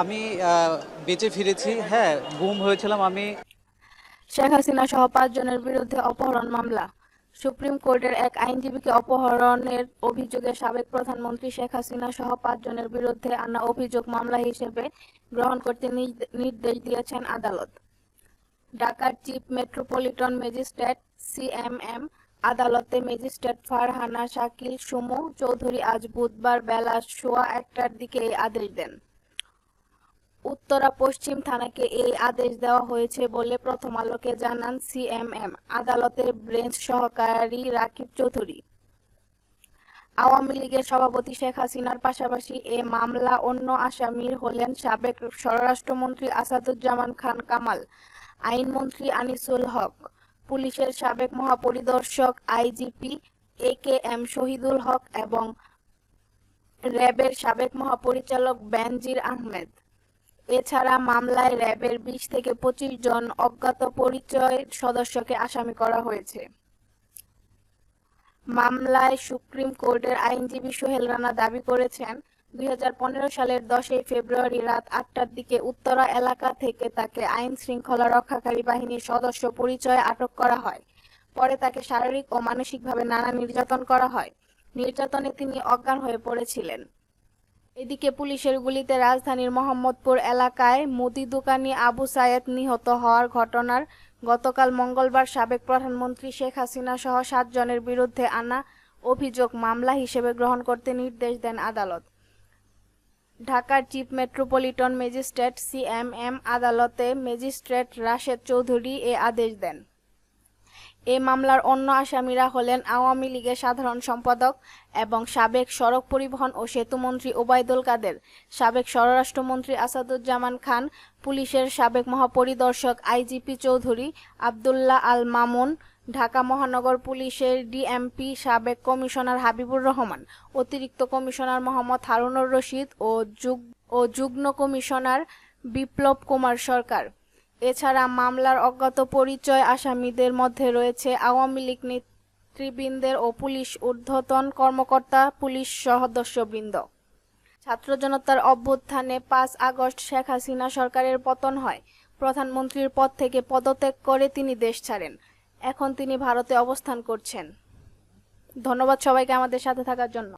আমি বেঁচে ফিরেছি। হ্যাঁ গুম হয়েছিলাম আমি। শেখ হাসিনা সহ পাঁচজনের বিরুদ্ধে অপহরণ মামলা। সুপ্রিম কোর্টের এক আইনজীবীকে অপহরণের অভিযোগে সাবেক প্রধানমন্ত্রী শেখ হাসিনা সহ পাঁচজনের বিরুদ্ধে আনা অভিযোগ মামলা হিসেবে গ্রহণ করতে নির্দেশ দিয়েছেন আদালত। ঢাকার চিফ মেট্রোপলিটন ম্যাজিস্ট্রেট সিএমএম আদালতে ম্যাজিস্ট্রেট ফারহানা শাকিল, সুমু চৌধুরী আজ বুধবার বেলা সোয়া একটার দিকে এই আদেশ দেন। উত্তরা পশ্চিম থানাকে এই আদেশ দেওয়া হয়েছে বলে প্রথম আলোকে জানান সিএমএম, আদালতের ব্রেঞ্চ সহকারী রাকিব চৌধুরী। আওয়ামী লীগের সভাপতি শেখ হাসিনার পাশাপাশি এ মামলা অন্য আসামির হলেন সাবেক স্বরাষ্ট্রমন্ত্রী আসাদুজ্জামান খান কামাল, আইনমন্ত্রী আনিসুল হক, পুলিশের সাবেক মহাপরিদর্শক IGP A K M Shahidul Haque এবং র্যাবের সাবেক মহাপরিচালক বেনজির আহমেদ। এছাড়া মামলায় র্যাবের বিশ থেকে পঁচিশ জন অজ্ঞাত পরিচয় সদস্যকে আসামি করা হয়েছে। মামলায় সুপ্রিম কোর্টের আইনজীবী সোহেল রানা দাবি করেছেন, দুই হাজার পনেরো সালের দশই ফেব্রুয়ারি রাত আটটার দিকে উত্তরা এলাকা থেকে তাকে আইন শৃঙ্খলা রক্ষাকারী বাহিনীর সদস্য পরিচয়ে আটক করা হয়। পরে তাকে শারীরিক ও মানসিকভাবে নানা নির্যাতন করা হয়। নির্যাতনে তিনি অজ্ঞান হয়ে পড়েছিলেন। এদিকে পুলিশের গুলিতে রাজধানীর মোহাম্মদপুর এলাকায় মুদি দোকানি আবু সায়েদ নিহত হওয়ার ঘটনার গতকাল মঙ্গলবার সাবেক প্রধানমন্ত্রী শেখ হাসিনা সহ সাতজনের বিরুদ্ধে আনা অভিযোগ মামলা হিসেবে গ্রহণ করতে নির্দেশ দেন আদালত। ঢাকার চিফ মেট্রোপলিটন ম্যাজিস্ট্রেট সিএমএম আদালতে ম্যাজিস্ট্রেট রাশেদ চৌধুরী এ আদেশ দেন। এ মামলার অন্য আসামিরা হলেন আওয়ামী লীগের সাধারণ সম্পাদক এবং সাবেক সড়ক পরিবহন ও সেতুমন্ত্রী ওবায়দুল কাদের, সাবেক স্বরাষ্ট্রমন্ত্রী আসাদুজ্জামান খান, পুলিশের সাবেক মহাপরিদর্শক আইজিপি চৌধুরী আবদুল্লাহ আল মামুন, ঢাকা মহানগর পুলিশের ডিএমপি সাবেক কমিশনার হাবিবুর রহমান, অতিরিক্ত কমিশনার মোহাম্মদ হারুনুর রশিদ ও যুগ ও যুগ্ম কমিশনার বিপ্লব কুমার সরকার। এছাড়া মামলার অজ্ঞাত পরিচয় আসামিদের মধ্যে রয়েছে আওয়ামী লীগ নেতৃবৃন্দের ও পুলিশ ঊর্ধ্বতন কর্মকর্তা, পুলিশ সদস্যবৃন্দ ছাত্র জনতার অভ্যুত্থানে পাঁচ আগস্ট শেখ হাসিনা সরকারের পতন হয়। প্রধানমন্ত্রীর পদ থেকে পদত্যাগ করে তিনি দেশ ছাড়েন। এখন তিনি ভারতে অবস্থান করছেন। ধন্যবাদ সবাইকে আমাদের সাথে থাকার জন্য।